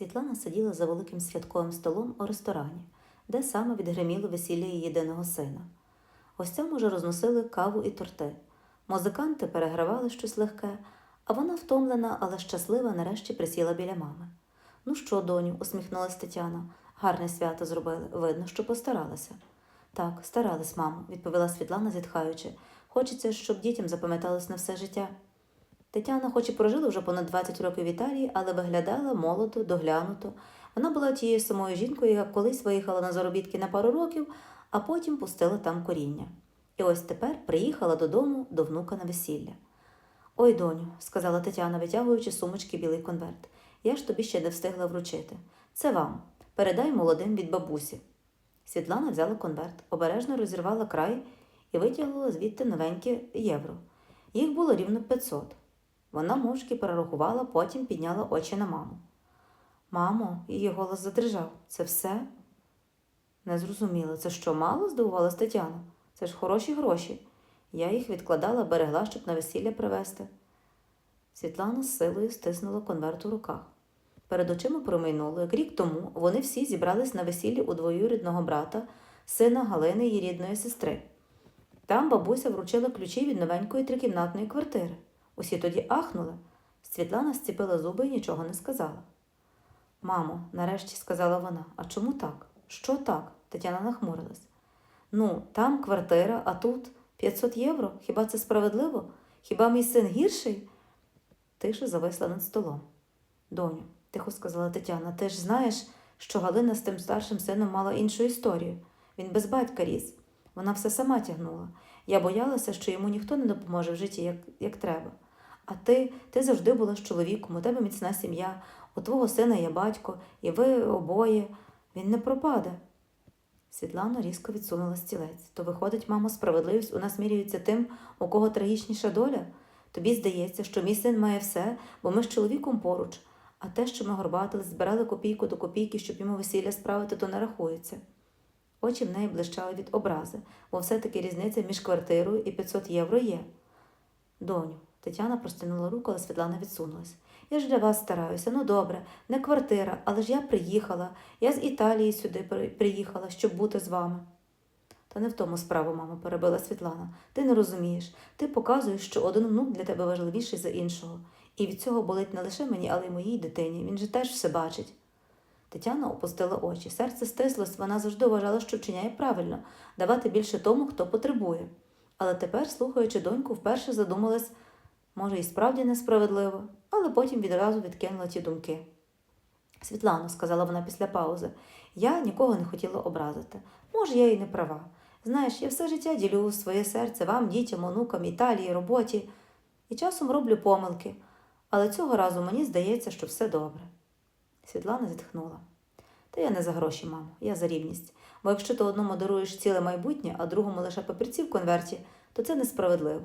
Світлана сиділа за великим святковим столом у ресторані, де саме відгриміло весілля її єдиного сина. Гостям уже розносили каву і торти. Музиканти перегравали щось легке, а вона, втомлена, але щаслива, нарешті присіла біля мами. Ну що, доню, усміхнулась Тетяна. Гарне свято зробили. Видно, що постаралася. Так, старались, мамо, відповіла Світлана, зітхаючи. Хочеться, щоб дітям запам'яталось на все життя. Тетяна, хоч і прожила вже понад 20 років в Італії, але виглядала молодо, доглянуто. Вона була тією самою жінкою, яка колись виїхала на заробітки на пару років, а потім пустила там коріння. І ось тепер приїхала додому до внука на весілля. Ой, доню, сказала Тетяна, витягуючи сумочки білий конверт. Я ж тобі ще не встигла вручити. Це вам. Передай молодим від бабусі. Світлана взяла конверт, обережно розірвала край і витягнула звідти новенькі євро. Їх було рівно 500. Вона мовчки перерахувала, потім підняла очі на маму. Мамо, її голос задрижав. Це все? Не зрозуміла. Це що, мало? здивувалась Тетяна. Це ж хороші гроші. Я їх відкладала, берегла, щоб на весілля привезти. Світлана з силою стиснула конверт у руках. Перед очима промайнуло, як рік тому вони всі зібрались на весіллі у двоюрідного брата, сина Галини її рідної сестри. Там бабуся вручила ключі від новенької трикімнатної квартири. Усі тоді ахнули. Світлана зціпила зуби і нічого не сказала. Мамо, нарешті сказала вона, а чому так? Що так? Тетяна нахмурилась. Ну, там квартира, а тут 500 євро. Хіба це справедливо? Хіба мій син гірший? Тиша зависла над столом. Доню, тихо сказала Тетяна, ти ж знаєш, що Галина з тим старшим сином мала іншу історію. Він без батька ріс. Вона все сама тягнула. Я боялася, що йому ніхто не допоможе в житті, як, як треба. А ти, ти завжди була з чоловіком, у тебе міцна сім'я, у твого сина є батько, і ви обоє. Він не пропаде. Світлана різко відсунула стілець. То виходить, мамо, справедливість у нас міряється тим, у кого трагічніша доля. Тобі здається, що мій син має все, бо ми з чоловіком поруч, а те, що ми горбатили, збирали копійку до копійки, щоб йому весілля справити, то не рахується. Очі в неї блищали від образи, бо все-таки різниця між квартирою і 500 євро є. Доню, Тетяна простягнула руку, але Світлана відсунулась. Я ж для вас стараюся, ну добре, не квартира, але ж я приїхала. Я з Італії сюди приїхала, щоб бути з вами. Та не в тому справа, мамо, перебила Світлана. Ти не розумієш. Ти показуєш, що один внук для тебе важливіший за іншого. І від цього болить не лише мені, але й моїй дитині. Він же теж все бачить. Тетяна опустила очі. Серце стислось, вона завжди вважала, що вчиняє правильно давати більше тому, хто потребує. Але тепер, слухаючи доньку, вперше задумалась, може, і справді несправедливо, але потім відразу відкинула ті думки. Світлано, сказала вона після паузи, я нікого не хотіла образити. Може, я і не права. Знаєш, я все життя ділю своє серце вам, дітям, онукам, Італії, роботі, і часом роблю помилки, але цього разу мені здається, що все добре. Світлана зітхнула. Та я не за гроші, мамо, я за рівність. Бо якщо ти одному даруєш ціле майбутнє, а другому лише папірці в конверті, то це несправедливо.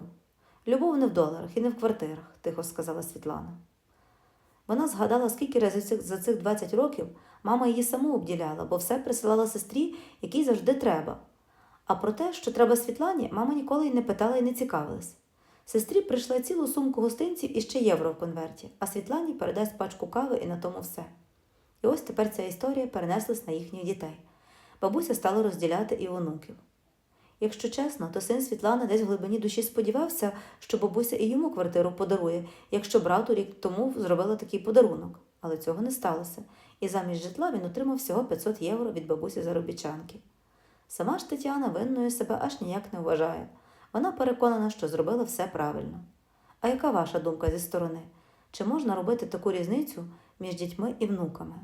Любов не в доларах і не в квартирах, тихо сказала Світлана. Вона згадала, скільки разів за цих 20 років мама її саму обділяла, бо все присилала сестрі, якій завжди треба. А про те, що треба Світлані, мама ніколи й не питала і не цікавилась. Сестрі прийшла цілу сумку гостинців і ще євро в конверті, а Світлані передасть пачку кави і на тому все. І ось тепер ця історія перенеслась на їхніх дітей. Бабуся стала розділяти і онуків. Якщо чесно, то син Світлани десь в глибині душі сподівався, що бабуся і йому квартиру подарує, якщо брату рік тому зробила такий подарунок. Але цього не сталося, і замість житла він отримав всього 500 євро від бабусі заробітчанки. Сама ж Тетяна винною себе аж ніяк не вважає. Вона переконана, що зробила все правильно. А яка ваша думка зі сторони? Чи можна робити таку різницю між дітьми і внуками?